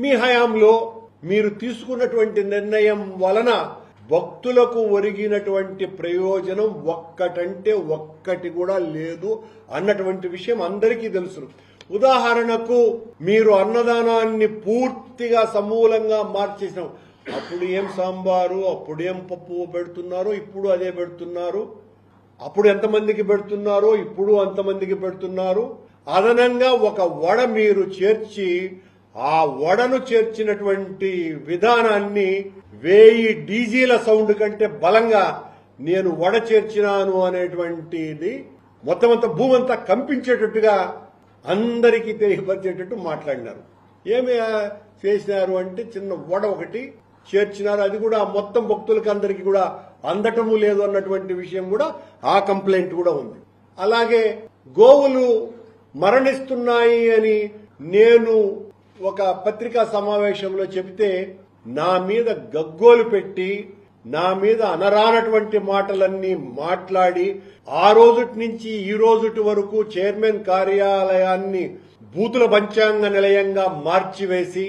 మీ హయాంలో మీరు తీసుకున్నటువంటి నిర్ణయం వలన భక్తులకు ఒరిగినటువంటి ప్రయోజనం ఒక్కటంటే ఒక్కటి కూడా లేదు అన్నటువంటి విషయం అందరికీ తెలుసు. ఉదాహరణకు మీరు అన్నదానాన్ని పూర్తిగా సమూలంగా మార్చేసిన. అప్పుడు ఏం సాంబారు అప్పుడు ఏం పప్పు పెడుతున్నారు ఇప్పుడు అదే పెడుతున్నారు. అప్పుడు ఎంతమందికి పెడుతున్నారో ఇప్పుడు అంతమందికి పెడుతున్నారు. అదనంగా ఒక వడ మీరు చేర్చి ఆ వడను చేర్చినటువంటి విధానాన్ని వేయి డీజీల సౌండ్ కంటే బలంగా నేను వడ చేర్చినాను అనేటువంటిది మొత్తం అంతా భూమంతా కంపించేటట్టుగా అందరికీ తెలియపరిచేటట్టు మాట్లాడినారు. ఏమి చేసినారు అంటే చిన్న వడ ఒకటి చేర్చినారు. అది కూడా మొత్తం భక్తులకు అందరికీ కూడా అందటము లేదు అన్నటువంటి విషయం కూడా ఆ కంప్లైంట్ కూడా ఉంది. అలాగే గోవులు మరణిస్తున్నాయి అని నేను ఒక పత్రికా సమావేశంలో చెబితే నా మీద గగ్గోలు పెట్టి నా మీద అనరానటువంటి మాటలన్నీ మాట్లాడి ఆ రోజుటి నుంచి ఈ రోజుటి వరకు చైర్మన్ కార్యాలయాన్ని బూతుల పంచాంగ నిలయంగా మార్చివేసి